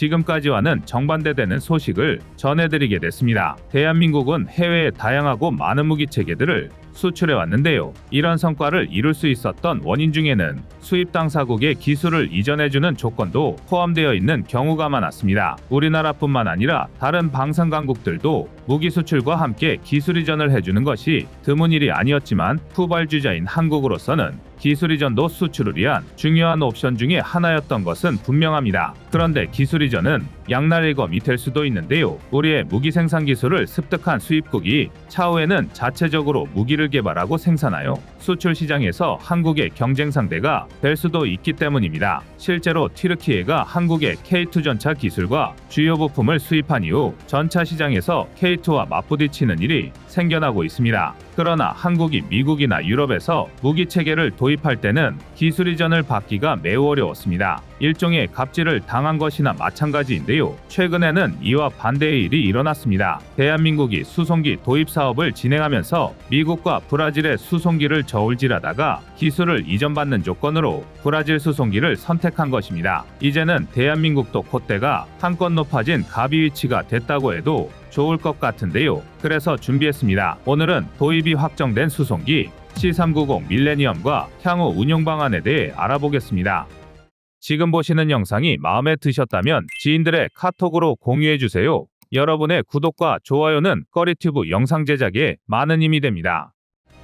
지금까지와는 정반대되는 소식을 전해드리게 됐습니다. 대한민국은 해외에 다양하고 많은 무기 체계들을 수출해 왔는데요. 이런 성과를 이룰 수 있었던 원인 중에는 수입 당사국의 기술을 이전해주는 조건도 포함되어 있는 경우가 많았습니다. 우리나라뿐만 아니라 다른 방산 강국들도 무기 수출과 함께 기술 이전을 해주는 것이 드문 일이 아니었지만 후발주자인 한국으로서는 기술 이전도 수출을 위한 중요한 옵션 중에 하나였던 것은 분명합니다. 그런데 기술 이전은 검이 될 수도 있는데요. 우리의 무기 생산 기술을 습득한 수입국이 차후에는 자체적으로 무기를 개발하고 생산하여 수출 시장에서 한국의 경쟁 상대가 될 수도 있기 때문입니다. 실제로 튀르키예가 한국의 K2 전차 기술과 주요 부품을 수입한 이후 전차 시장에서 K2와 맞부딪히는 일이 생겨나고 있습니다. 그러나 한국이 미국이나 유럽에서 무기 체계를 도입할 때는 기술 이전을 받기가 매우 어려웠습니다. 일종의 갑질을 당한 것이나 마찬가지인데요. 최근에는 이와 반대의 일이 일어났습니다. 대한민국이 수송기 도입 사업을 진행하면서 미국과 브라질의 수송기를 저울질하다가 기술을 이전받는 조건으로 브라질 수송기를 선택한 것입니다. 이제는 대한민국도 콧대가 한껏 높아진 가비 위치가 됐다고 해도 좋을 것 같은데요. 그래서 준비했습니다. 오늘은 도입이 확정된 수송기 C390 밀레니엄과 향후 운용 방안에 대해 알아보겠습니다. 지금 보시는 영상이 마음에 드셨다면 지인들의 카톡으로 공유해 주세요. 여러분의 구독과 좋아요는 꺼리튜브 영상 제작에 많은 힘이 됩니다.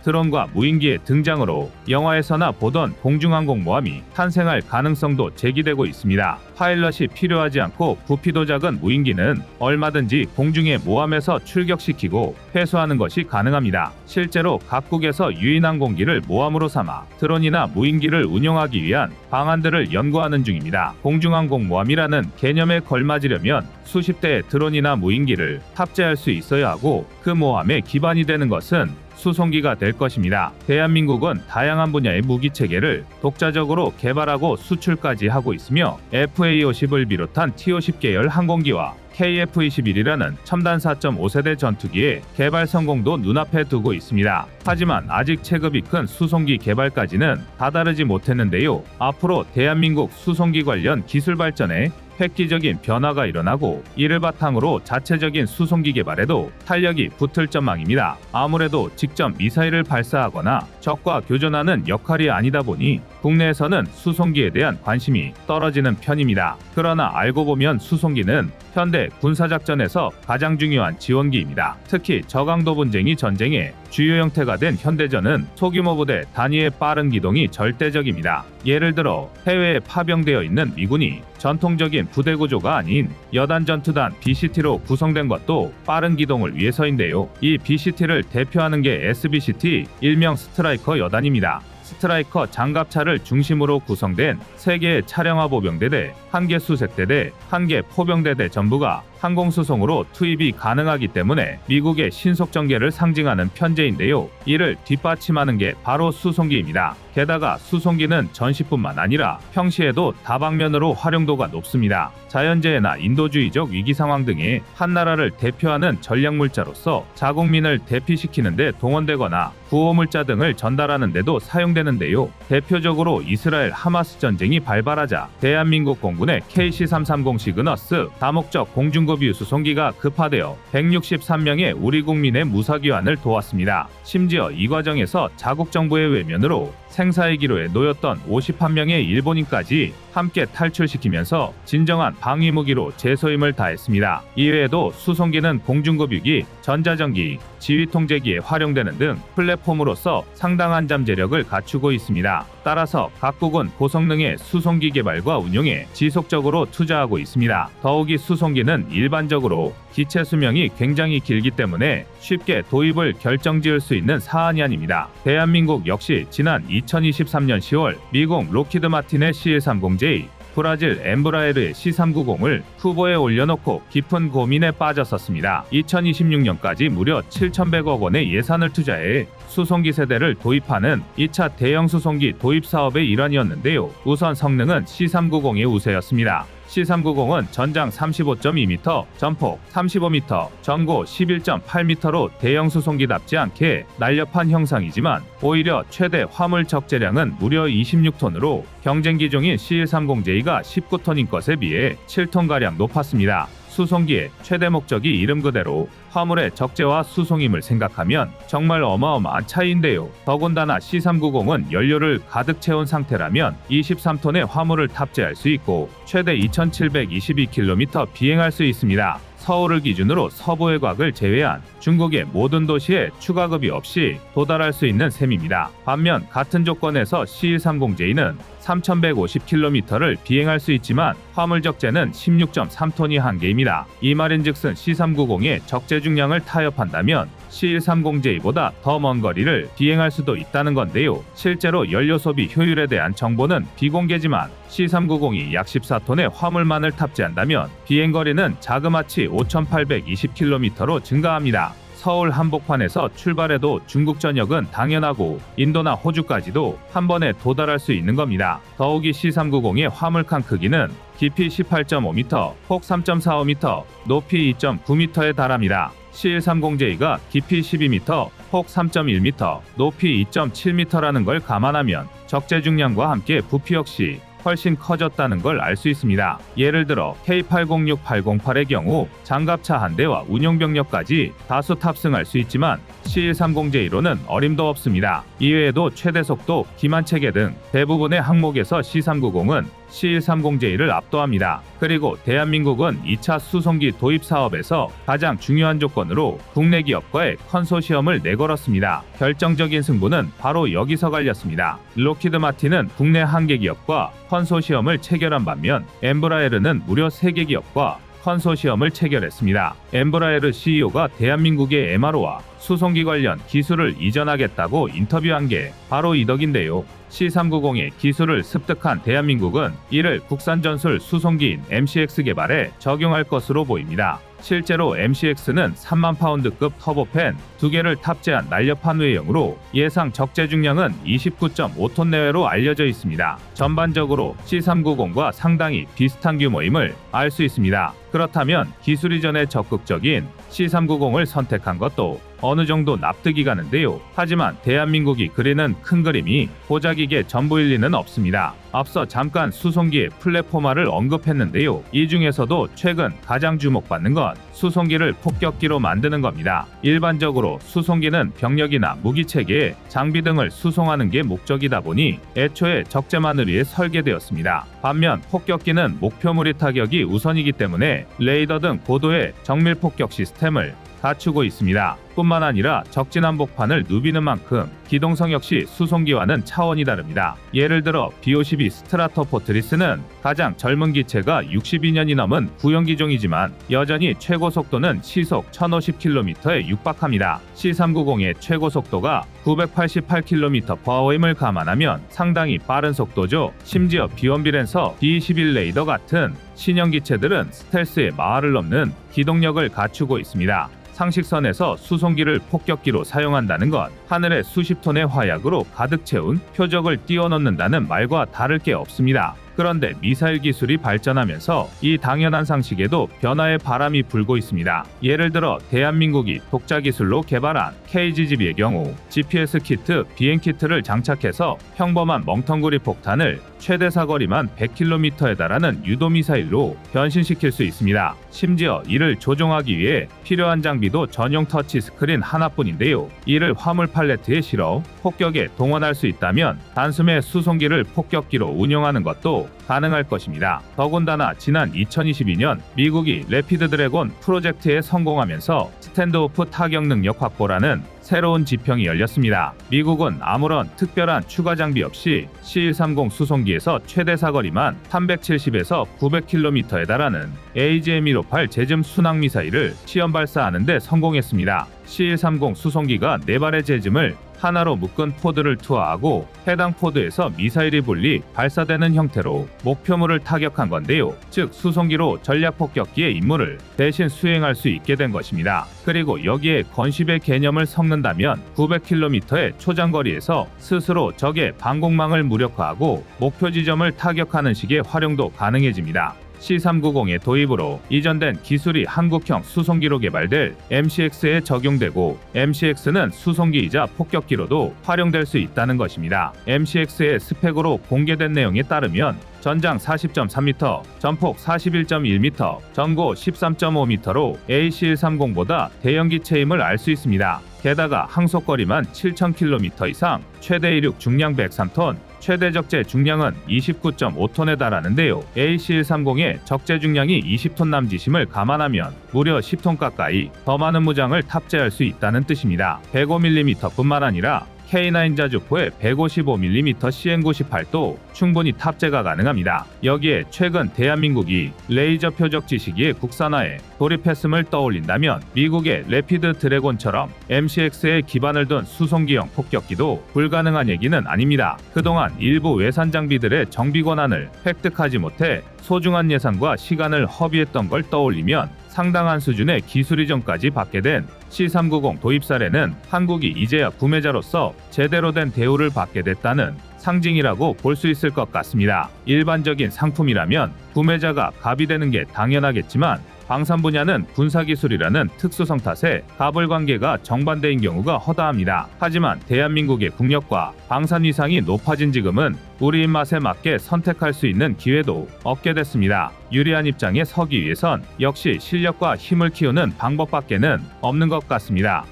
드론과 무인기의 등장으로 영화에서나 보던 공중항공모함이 탄생할 가능성도 제기되고 있습니다. 파일럿이 필요하지 않고 부피도 작은 무인기는 얼마든지 공중의 모함에서 출격시키고 회수하는 것이 가능합니다. 실제로 각국에서 유인항공기를 모함으로 삼아 드론이나 무인기를 운용하기 위한 방안들을 연구하는 중입니다. 공중항공모함이라는 개념에 걸맞으려면 수십 대의 드론이나 무인기를 탑재할 수 있어야 하고 그 모함의 기반이 되는 것은 수송기가 될 것입니다. 대한민국은 다양한 분야의 무기 체계를 독자적으로 개발하고 수출까지 하고 있으며 FA-50을 비롯한 T-50 계열 항공기와 KF-21이라는 첨단 4.5세대 전투기의 개발 성공도 눈앞에 두고 있습니다. 하지만 아직 체급이 큰 수송기 개발까지는 다다르지 못했는데요. 앞으로 대한민국 수송기 관련 기술 발전에 획기적인 변화가 일어나고 이를 바탕으로 자체적인 수송기 개발에도 탄력이 붙을 전망입니다. 아무래도 직접 미사일을 발사하거나 적과 교전하는 역할이 아니다 보니 국내에서는 수송기에 대한 관심이 떨어지는 편입니다. 그러나 알고 보면 수송기는 현대 군사작전에서 가장 중요한 지원기입니다. 특히 저강도 분쟁이 전쟁의 주요 형태가 된 현대전은 소규모 부대 단위의 빠른 기동이 절대적입니다. 예를 들어 해외에 파병되어 있는 미군이 전통적인 부대 구조가 아닌 여단 전투단 BCT로 구성된 것도 빠른 기동을 위해서인데요. 이 BCT를 대표하는 게 SBCT 일명 스트라이커 여단입니다. 스트라이커 장갑차를 중심으로 구성된 3개의 차량화 보병대대, 1개 수색대대, 1개 포병대대 전부가 항공수송으로 투입이 가능하기 때문에 미국의 신속 전개를 상징하는 편제인데요. 이를 뒷받침하는 게 바로 수송기입니다. 게다가 수송기는 전시뿐만 아니라 평시에도 다방면으로 활용도가 높습니다. 자연재해나 인도주의적 위기 상황 등의 한 나라를 대표하는 전략물자로서 자국민을 대피시키는데 동원되거나 구호물자 등을 전달하는 데도 사용되는데요. 대표적으로 이스라엘 하마스 전쟁이 발발하자 대한민국 공군의 KC-330 시그너스 다목적 공중급 유수송기가 급파되어 163명의 우리 국민의 무사귀환을 도왔습니다. 심지어 이 과정에서 자국 정부의 외면으로 생사의 기로에 놓였던 51명의 일본인까지 함께 탈출시키면서 진정한 방위 무기로 제소임을 다했습니다. 이외에도 수송기는 공중급 유기, 전자전기, 지휘통제기에 활용되는 등 플랫폼으로서 상당한 잠재력을 갖추고 있습니다. 따라서 각국은 고성능의 수송기 개발과 운용에 지속적으로 투자하고 있습니다. 더욱이 수송기는 일반적으로 기체 수명이 굉장히 길기 때문에 쉽게 도입을 결정지을 수 있는 사안이 아닙니다. 대한민국 역시 지난 2023년 10월 미국 로키드 마틴의 C130J 브라질 엠브라에르의 C390을 후보에 올려놓고 깊은 고민에 빠졌었습니다. 2026년까지 무려 7,100억 원의 예산을 투자해 수송기 세대를 도입하는 2차 대형 수송기 도입 사업의 일환이었는데요. 우선 성능은 C390의 우세였습니다. C390은 전장 35.2m, 전폭 35m, 전고 11.8m로 대형 수송기답지 않게 날렵한 형상이지만 오히려 최대 화물 적재량은 무려 26톤으로 경쟁 기종인 C130J가 19톤인 것에 비해 7톤가량 높았습니다. 수송기의 최대 목적이 이름 그대로 화물의 적재와 수송임을 생각하면 정말 어마어마한 차이인데요. 더군다나 C390은 연료를 가득 채운 상태라면 23톤의 화물을 탑재할 수 있고 최대 2722km 비행할 수 있습니다. 서울을 기준으로 서부 외곽을 제외한 중국의 모든 도시에 추가급이 없이 도달할 수 있는 셈입니다. 반면 같은 조건에서 C130J는 3150km를 비행할 수 있지만 화물 적재는 16.3톤이 한계입니다. 이 말인즉슨 C390의 적재 중량을 타협한다면 C130J보다 더 먼 거리를 비행할 수도 있다는 건데요. 실제로 연료 소비 효율에 대한 정보는 비공개지만 C390이 약 14톤의 화물만을 탑재한다면 비행 거리는 자그마치 5,820km로 증가합니다. 서울 한복판에서 출발해도 중국 전역은 당연하고 인도나 호주까지도 한 번에 도달할 수 있는 겁니다. 더욱이 C390의 화물칸 크기는 깊이 18.5m, 폭 3.45m, 높이 2.9m에 달합니다. C130J가 깊이 12m, 폭 3.1m, 높이 2.7m라는 걸 감안하면 적재 중량과 함께 부피 역시 훨씬 커졌다는 걸 알 수 있습니다. 예를 들어 K806808의 경우 장갑차 한 대와 운용병력까지 다수 탑승할 수 있지만 C130J로는 어림도 없습니다. 이외에도 최대 속도, 기만 체계 등 대부분의 항목에서 C390은 C130J를 압도합니다. 그리고 대한민국은 2차 수송기 도입 사업에서 가장 중요한 조건으로 국내 기업과의 컨소시엄을 내걸었습니다. 결정적인 승부는 바로 여기서 갈렸습니다. 로키드 마틴은 국내 한 개 기업과 컨소시엄을 체결한 반면 엠브라에르는 무려 3개 기업과 컨소시엄을 체결했습니다. 엠브라에르 CEO가 대한민국의 MRO와 수송기 관련 기술을 이전하겠다고 인터뷰한 게 바로 이 덕인데요. C390의 기술을 습득한 대한민국은 이를 국산 전술 수송기인 MCX 개발에 적용할 것으로 보입니다. 실제로 MCX는 3만 파운드급 터보팬 두 개를 탑재한 날렵한 외형으로 예상 적재 중량은 29.5톤 내외로 알려져 있습니다. 전반적으로 C390과 상당히 비슷한 규모임을 알 수 있습니다. 그렇다면 기술 이전에 적극적인 C390을 선택한 것도 어느 정도 납득이 가는데요. 하지만 대한민국이 그리는 큰 그림이 고작 이게 전부일 리는 없습니다. 앞서 잠깐 수송기의 플랫포마를 언급했는데요. 이 중에서도 최근 가장 주목받는 건 수송기를 폭격기로 만드는 겁니다. 일반적으로 수송기는 병력이나 무기 체계에 장비 등을 수송하는 게 목적이다 보니 애초에 적재만을 위해 설계되었습니다. 반면 폭격기는 목표물의 타격이 우선이기 때문에 레이더 등 고도의 정밀 폭격 시스템을 갖추고 있습니다. 뿐만 아니라 적진한복판을 누비는 만큼 기동성 역시 수송기와는 차원이 다릅니다. 예를 들어 B-52 스트라토 포트리스는 가장 젊은 기체가 62년이 넘은 구형 기종이지만 여전히 최고 속도는 시속 1050km에 육박합니다. C390의 최고 속도가 988km/h임을 감안하면 상당히 빠른 속도죠. 심지어 B1비렌서 B21 레이더 같은 신형 기체들은 스텔스의 마을을 넘는 기동력을 갖추고 있습니다. 상식선에서 수송 기를 폭격기로 사용한다는 건 하늘에 수십 톤의 화약으로 가득 채운 표적을 띄워넣는다는 말과 다를 게 없습니다. 그런데 미사일 기술이 발전하면서 이 당연한 상식에도 변화의 바람이 불고 있습니다. 예를 들어 대한민국이 독자 기술로 개발한 KGGB의 경우 GPS 키트, 비행 키트를 장착해서 평범한 멍텅구리 폭탄을 최대 사거리만 100km에 달하는 유도 미사일로 변신시킬 수 있습니다. 심지어 이를 조종하기 위해 필요한 장비도 전용 터치 스크린 하나뿐인데요. 이를 화물 팔레트에 실어 폭격에 동원할 수 있다면 단숨에 수송기를 폭격기로 운영하는 것도 가능할 것입니다. 더군다나 지난 2022년 미국이 레피드 드래곤 프로젝트에 성공하면서 스탠드오프 타격 능력 확보라는 새로운 지평이 열렸습니다. 미국은 아무런 특별한 추가 장비 없이 C-130 수송기에서 최대 사거리만 370에서 900km에 달하는 AGM-158 제즘 순항 미사일을 시험 발사하는 데 성공했습니다. C-130 수송기가 네 발의 제즘을 하나로 묶은 포드를 투하하고 해당 포드에서 미사일이 분리 발사되는 형태로 목표물을 타격한 건데요. 즉 수송기로 전략 폭격기의 임무를 대신 수행할 수 있게 된 것입니다. 그리고 여기에 건십의 개념을 섞는 다면 900km의 초장거리에서 스스로 적의 방공망을 무력화하고 목표 지점을 타격하는 식의 활용도 가능해집니다. C390의 도입으로 이전된 기술이 한국형 수송기로 개발될 MCX에 적용되고 MCX는 수송기이자 폭격기로도 활용될 수 있다는 것입니다. MCX의 스펙으로 공개된 내용에 따르면 전장 40.3m, 전폭 41.1m, 전고 13.5m로 AC130보다 대형기 체임을 알 수 있습니다. 게다가 항속거리만 7,000km 이상, 최대 이륙 중량 103톤, 최대 적재 중량은 29.5톤에 달하는데요. AC130의 적재 중량이 20톤 남짓임을 감안하면 무려 10톤 가까이 더 많은 무장을 탑재할 수 있다는 뜻입니다. 105mm뿐만 아니라 K9 자주포의 155mm CN98도 충분히 탑재가 가능합니다. 여기에 최근 대한민국이 레이저 표적 지 시기의 국산화에 돌입했음을 떠올린다면 미국의 레피드 드래곤처럼 MCX에 기반을 둔 수송기형 폭격기도 불가능한 얘기는 아닙니다. 그동안 일부 외산 장비들의 정비 권한을 획득하지 못해 소중한 예산과 시간을 허비했던 걸 떠올리면 상당한 수준의 기술 이전까지 받게 된 C390 도입 사례는 한국이 이제야 구매자로서 제대로 된 대우를 받게 됐다는 상징이라고 볼 수 있을 것 같습니다. 일반적인 상품이라면 구매자가 갑이 되는 게 당연하겠지만 방산 분야는 군사기술이라는 특수성 탓에 갑을 관계가 정반대인 경우가 허다합니다. 하지만 대한민국의 국력과 방산 위상이 높아진 지금은 우리 입맛에 맞게 선택할 수 있는 기회도 얻게 됐습니다. 유리한 입장에 서기 위해선 역시 실력과 힘을 키우는 방법밖에는 없는 것 같습니다.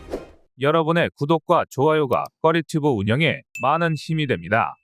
여러분의 구독과 좋아요가 꺼리튜브 운영에 많은 힘이 됩니다.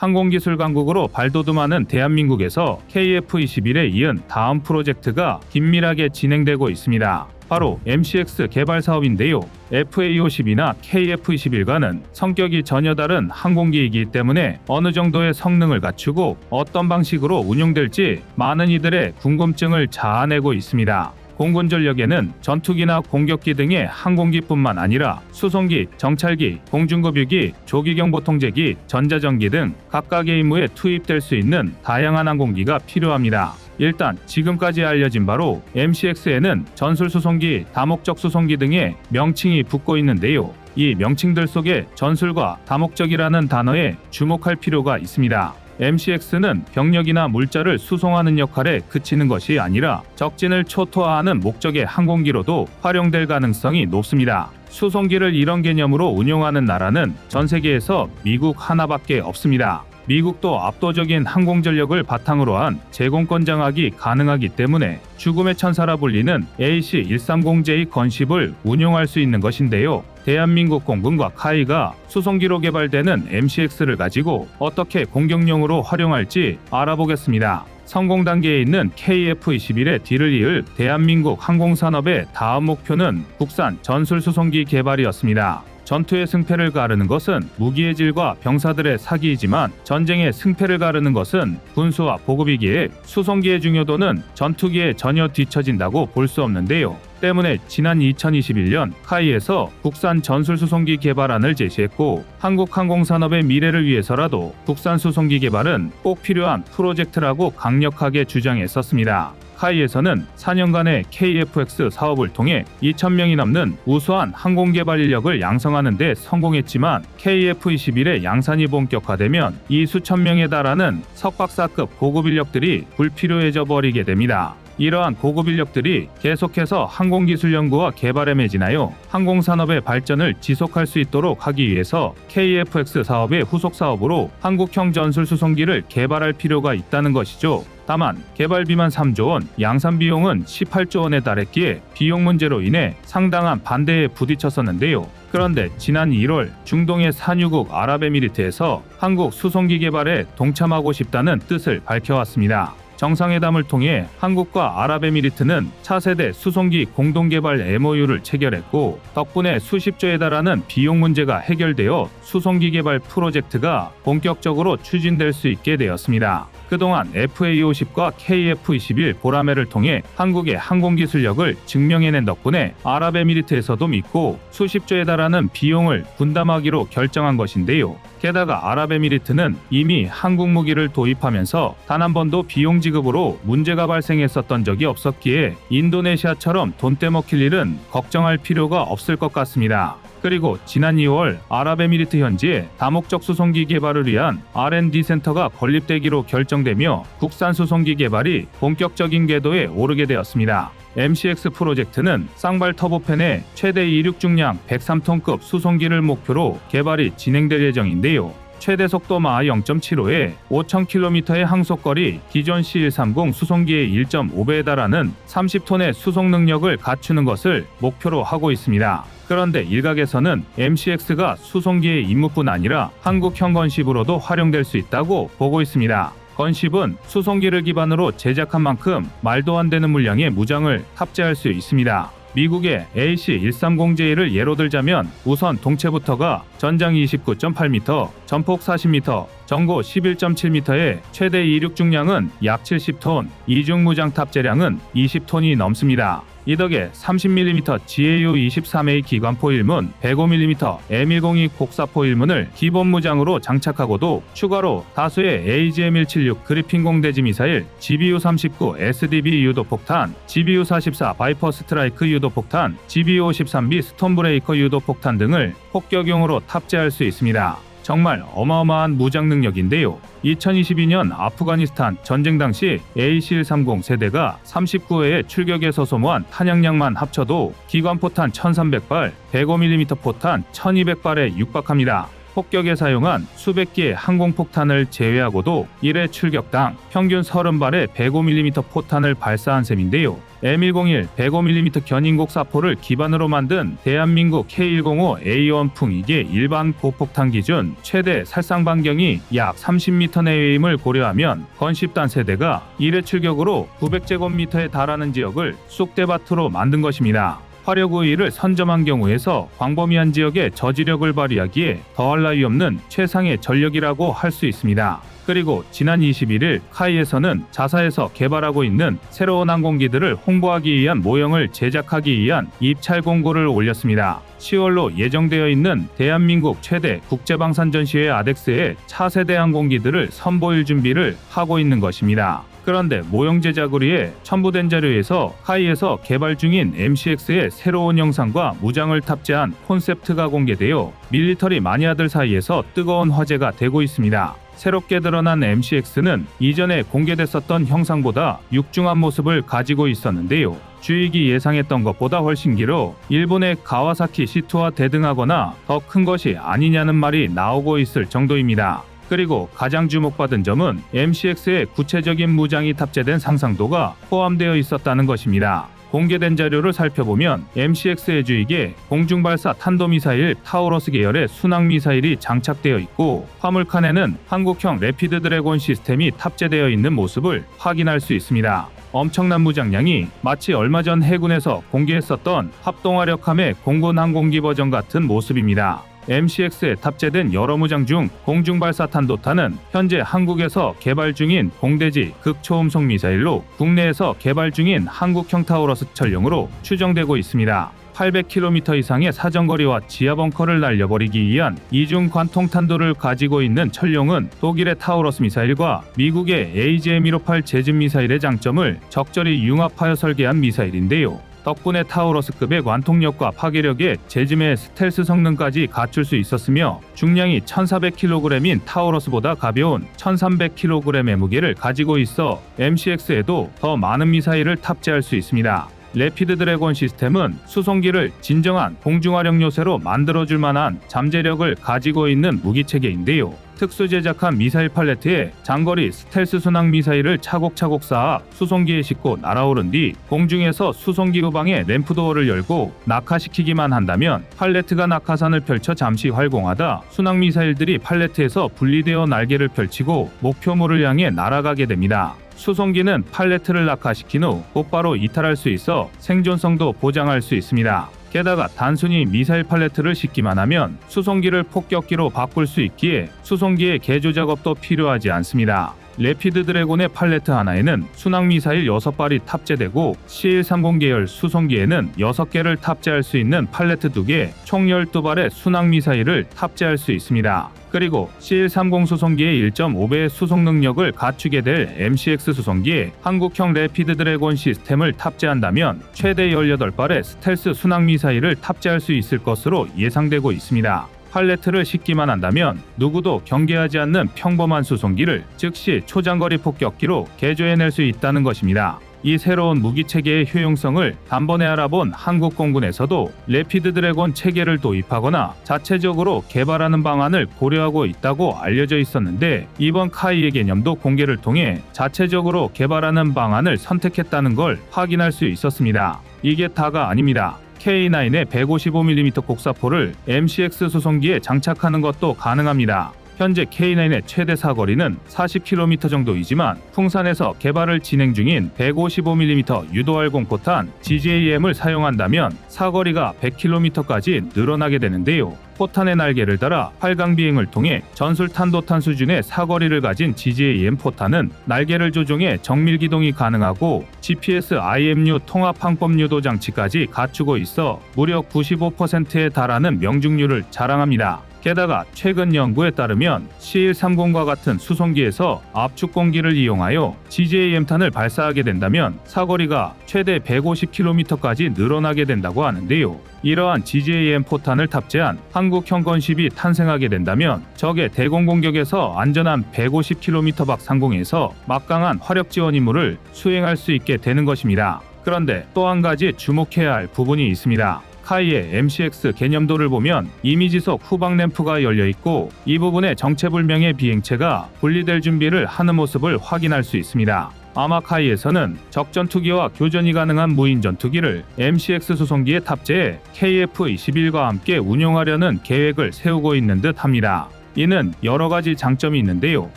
항공기술 강국으로 발돋움하는 대한민국에서 KF-21에 이은 다음 프로젝트가 긴밀하게 진행되고 있습니다. 바로 MCX 개발 사업인데요. FA-50이나 KF-21과는 성격이 전혀 다른 항공기이기 때문에 어느 정도의 성능을 갖추고 어떤 방식으로 운용될지 많은 이들의 궁금증을 자아내고 있습니다. 공군 전력에는 전투기나 공격기 등의 항공기뿐만 아니라 수송기, 정찰기, 공중급유기, 조기경 보통제기, 전자전기 등 각각의 임무에 투입될 수 있는 다양한 항공기가 필요합니다. 일단 지금까지 알려진 바로 MCX에는 전술 수송기, 다목적 수송기 등의 명칭이 붙고 있는데요. 이 명칭들 속에 전술과 다목적이라는 단어에 주목할 필요가 있습니다. MCX는 병력이나 물자를 수송하는 역할에 그치는 것이 아니라 적진을 초토화하는 목적의 항공기로도 활용될 가능성이 높습니다. 수송기를 이런 개념으로 운용하는 나라는 전 세계에서 미국 하나밖에 없습니다. 미국도 압도적인 항공 전력을 바탕으로 한 제공권 장악이 가능하기 때문에 죽음의 천사라 불리는 AC-130J 건십을 운용할 수 있는 것인데요. 대한민국 공군과 카이가 수송기로 개발되는 MCX를 가지고 어떻게 공격용으로 활용할지 알아보겠습니다. 성공 단계에 있는 KF-21의 뒤를 이을 대한민국 항공산업의 다음 목표는 국산 전술 수송기 개발이었습니다. 전투의 승패를 가르는 것은 무기의 질과 병사들의 사기이지만 전쟁의 승패를 가르는 것은 군수와 보급이기에 수송기의 중요도는 전투기에 전혀 뒤처진다고 볼 수 없는데요. 때문에 지난 2021년 카이에서 국산 전술 수송기 개발안을 제시했고 한국 항공산업의 미래를 위해서라도 국산 수송기 개발은 꼭 필요한 프로젝트라고 강력하게 주장했었습니다. 카이에서는 4년간의 KFX 사업을 통해 2,000명이 넘는 우수한 항공 개발 인력을 양성하는 데 성공했지만 KF-21의 양산이 본격화되면 이 수천 명에 달하는 석박사급 고급 인력들이 불필요해져 버리게 됩니다. 이러한 고급 인력들이 계속해서 항공기술 연구와 개발에 매진하여 항공산업의 발전을 지속할 수 있도록 하기 위해서 KFX 사업의 후속 사업으로 한국형 전술 수송기를 개발할 필요가 있다는 것이죠. 다만 개발 비만 3조 원, 양산 비용은 18조 원에 달했기에 비용 문제로 인해 상당한 반대에 부딪혔었는데요. 그런데 지난 1월 중동의 산유국 아랍에미리트에서 한국 수송기 개발에 동참하고 싶다는 뜻을 밝혀왔습니다. 정상회담을 통해 한국과 아랍에미리트는 차세대 수송기 공동개발 MOU를 체결했고 덕분에 수십조에 달하는 비용 문제가 해결되어 수송기 개발 프로젝트가 본격적으로 추진될 수 있게 되었습니다. 그동안 FA-50과 KF-21 보라매를 통해 한국의 항공기술력을 증명해낸 덕분에 아랍에미리트에서도 믿고 수십조에 달하는 비용을 분담하기로 결정한 것인데요. 게다가 아랍에미리트는 이미 한국 무기를 도입하면서 단 한 번도 비용 지급으로 문제가 발생했었던 적이 없었기에 인도네시아처럼 돈 떼먹힐 일은 걱정할 필요가 없을 것 같습니다. 그리고 지난 2월 아랍에미리트 현지에 다목적 수송기 개발을 위한 R&D 센터가 건립되기로 결정되며 국산 수송기 개발이 본격적인 궤도에 오르게 되었습니다. MCX 프로젝트는 쌍발 터보팬의 최대 이륙 중량 103톤급 수송기를 목표로 개발이 진행될 예정인데요. 최대 속도 마하 0.75에 5,000km의 항속거리 기존 C130 수송기의 1.5배에 달하는 30톤의 수송 능력을 갖추는 것을 목표로 하고 있습니다. 그런데 일각에서는 MCX가 수송기의 임무뿐 아니라 한국형 건십으로도 활용될 수 있다고 보고 있습니다. 건십은 수송기를 기반으로 제작한 만큼 말도 안 되는 물량의 무장을 탑재할 수 있습니다. 미국의 AC-130J를 예로 들자면 우선 동체부터가 전장 29.8m, 전폭 40m, 전고 11.7m의 최대 이륙 중량은 약 70톤, 이중 무장 탑재량은 20톤이 넘습니다. 이 덕에 30mm GAU 23A 기관 포 일문, 105mm M102 곡사 포 일문을 기본 무장으로 장착하고도 추가로 다수의 AGM-176 그리핀 공 대지 미사일, GBU-39 SDB 유도 폭탄, GBU-44 바이퍼 스트라이크 유도 폭탄, GBU-53B 스톰브레이커 유도 폭탄 등을 폭격용으로 탑재할 수 있습니다. 정말 어마어마한 무장 능력인데요. 2022년 아프가니스탄 전쟁 당시 AC-130 세대가 39회의 출격에서 소모한 탄약량만 합쳐도 기관포탄 1300발, 105mm 포탄 1200발에 육박합니다. 폭격에 사용한 수백 개의 항공폭탄을 제외하고도 1회 출격당 평균 30발의 105mm 포탄을 발사한 셈인데요. M101 105mm 견인곡 사포를 기반으로 만든 대한민국 K105A1 풍이게 일반 고폭탄 기준 최대 살상 반경이 약 30m 내외임을 고려하면 건십단 세대가 1회 출격으로 900제곱미터에 달하는 지역을 쑥대밭으로 만든 것입니다. 화력 우위를 선점한 경우에서 광범위한 지역에 저지력을 발휘하기에 더할 나위 없는 최상의 전력이라고 할 수 있습니다. 그리고 지난 21일 카이에서는 자사에서 개발하고 있는 새로운 항공기들을 홍보하기 위한 모형을 제작하기 위한 입찰 공고를 올렸습니다. 10월로 예정되어 있는 대한민국 최대 국제방산 전시회 아덱스의 차세대 항공기들을 선보일 준비를 하고 있는 것입니다. 그런데 모형 제작을 위해 첨부된 자료에서 카이에서 개발 중인 MCX의 새로운 영상과 무장을 탑재한 콘셉트가 공개되어 밀리터리 마니아들 사이에서 뜨거운 화제가 되고 있습니다. 새롭게 드러난 MCX는 이전에 공개됐었던 형상보다 육중한 모습을 가지고 있었는데요. 주익이 예상했던 것보다 훨씬 길어 일본의 가와사키 C2와 대등하거나 더 큰 것이 아니냐는 말이 나오고 있을 정도입니다. 그리고 가장 주목받은 점은 MCX의 구체적인 무장이 탑재된 상상도가 포함되어 있었다는 것입니다. 공개된 자료를 살펴보면 MCX의 주익에 공중발사 탄도미사일 타우러스 계열의 순항미사일이 장착되어 있고 화물칸에는 한국형 레피드 드래곤 시스템이 탑재되어 있는 모습을 확인할 수 있습니다. 엄청난 무장량이 마치 얼마 전 해군에서 공개했었던 합동화력함의 공군 항공기 버전 같은 모습입니다. MCX에 탑재된 여러 무장 중 공중발사 탄도탄은 현재 한국에서 개발 중인 공대지 극초음속 미사일로 국내에서 개발 중인 한국형 타우러스 전령으로 추정되고 있습니다. 800km 이상의 사정거리와 지하 벙커를 날려버리기 위한 이중 관통 탄도를 가지고 있는 천룡은 독일의 타우러스 미사일과 미국의 AGM-158 제진 미사일의 장점을 적절히 융합하여 설계한 미사일인데요. 덕분에 타우러스급의 관통력과 파괴력에 제짐의 스텔스 성능까지 갖출 수 있었으며 중량이 1400kg인 타우러스보다 가벼운 1300kg의 무게를 가지고 있어 MCX에도 더 많은 미사일을 탑재할 수 있습니다. 레피드 드래곤 시스템은 수송기를 진정한 공중화력 요새로 만들어줄 만한 잠재력을 가지고 있는 무기 체계인데요. 특수 제작한 미사일 팔레트에 장거리 스텔스 순항 미사일을 차곡차곡 쌓아 수송기에 싣고 날아오른 뒤 공중에서 수송기 후방에 램프 도어를 열고 낙하시키기만 한다면 팔레트가 낙하산을 펼쳐 잠시 활공하다 순항 미사일들이 팔레트에서 분리되어 날개를 펼치고 목표물을 향해 날아가게 됩니다. 수송기는 팔레트를 낙하시킨 후 곧바로 이탈할 수 있어 생존성도 보장할 수 있습니다. 게다가 단순히 미사일 팔레트를 싣기만 하면 수송기를 폭격기로 바꿀 수 있기에 수송기의 개조 작업도 필요하지 않습니다. 레피드 드래곤의 팔레트 하나에는 순항 미사일 6발이 탑재되고 C-130 계열 수송기에는 6개를 탑재할 수 있는 팔레트 2개, 총 12발의 순항 미사일을 탑재할 수 있습니다. 그리고 C-130 수송기의 1.5배의 수송 능력을 갖추게 될 MCX 수송기에 한국형 레피드 드래곤 시스템을 탑재한다면 최대 18발의 스텔스 순항 미사일을 탑재할 수 있을 것으로 예상되고 있습니다. 팔레트를 싣기만 한다면 누구도 경계하지 않는 평범한 수송기를 즉시 초장거리 폭격기로 개조해낼 수 있다는 것입니다. 이 새로운 무기 체계의 효용성을 단번에 알아본 한국 공군에서도 레피드 드래곤 체계를 도입하거나 자체적으로 개발하는 방안을 고려하고 있다고 알려져 있었는데 이번 카이의 개념도 공개를 통해 자체적으로 개발하는 방안을 선택했다는 걸 확인할 수 있었습니다. 이게 다가 아닙니다. K9의 155mm 곡사포를 MCX 수송기에 장착하는 것도 가능합니다. 현재 K9의 최대 사거리는 40km 정도이지만 풍산에서 개발을 진행 중인 155mm 유도할 공포탄 GJM을 사용한다면 사거리가 100km까지 늘어나게 되는데요. 포탄의 날개를 달아 활강 비행을 통해 전술 탄도탄 수준의 사거리를 가진 GJM 포탄은 날개를 조종해 정밀 기동이 가능하고 GPS IMU 통합 항법 유도 장치까지 갖추고 있어 무려 95%에 달하는 명중률을 자랑합니다. 게다가 최근 연구에 따르면 C-130과 같은 수송기에서 압축 공기를 이용하여 GJM탄을 발사하게 된다면 사거리가 최대 150km까지 늘어나게 된다고 하는데요. 이러한 GJM 포탄을 탑재한 한국형 건십이 탄생하게 된다면 적의 대공 공격에서 안전한 150km 밖 상공에서 막강한 화력 지원 임무를 수행할 수 있게 되는 것입니다. 그런데 또 한 가지 주목해야 할 부분이 있습니다. 카이의 MCX 개념도를 보면 이미지석 후방 램프가 열려 있고 이 부분에 정체불명의 비행체가 분리될 준비를 하는 모습을 확인할 수 있습니다. 아마 카이에서는 적전 투기와 교전이 가능한 무인 전투기를 MCX 수송기에 탑재해 KF-21과 함께 운용하려는 계획을 세우고 있는 듯 합니다. 이는 여러 가지 장점이 있는데요.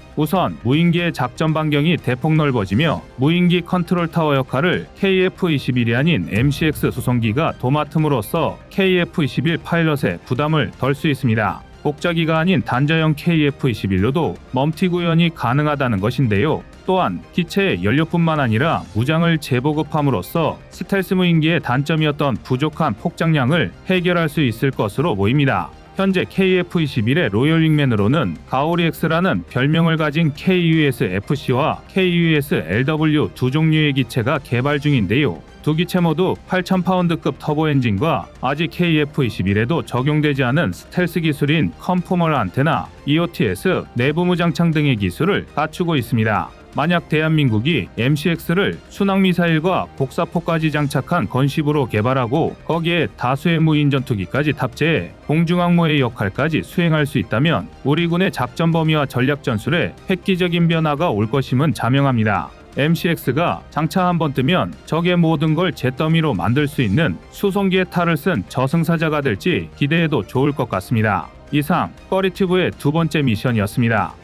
우선 무인기의 작전 반경이 대폭 넓어지며 무인기 컨트롤 타워 역할을 KF-21이 아닌 MCX 수송기가 도맡음으로써 KF-21 파일럿의 부담을 덜 수 있습니다. 복자기가 아닌 단자형 KF-21로도 멈티 구현이 가능하다는 것인데요. 또한 기체의 연료뿐만 아니라 무장을 재보급함으로써 스텔스 무인기의 단점이었던 부족한 폭장량을 해결할 수 있을 것으로 보입니다. 현재 KF-21의 로열 윙맨으로는 가오리-X라는 별명을 가진 KUS-FC와 KUS-LW 두 종류의 기체가 개발 중인데요. 두 기체 모두 8,000파운드급 터보 엔진과 아직 KF-21에도 적용되지 않은 스텔스 기술인 컨포멀 안테나, EOTS, 내부 무장창 등의 기술을 갖추고 있습니다. 만약 대한민국이 MCX를 순항미사일과 곡사포까지 장착한 건십으로 개발하고 거기에 다수의 무인 전투기까지 탑재해 공중항모의 역할까지 수행할 수 있다면 우리 군의 작전 범위와 전략 전술에 획기적인 변화가 올 것임은 자명합니다. MCX가 장차 한번 뜨면 적의 모든 걸 잿더미로 만들 수 있는 수송기의 탈을 쓴 저승사자가 될지 기대해도 좋을 것 같습니다. 이상 꺼리튜브의 두 번째 미션이었습니다.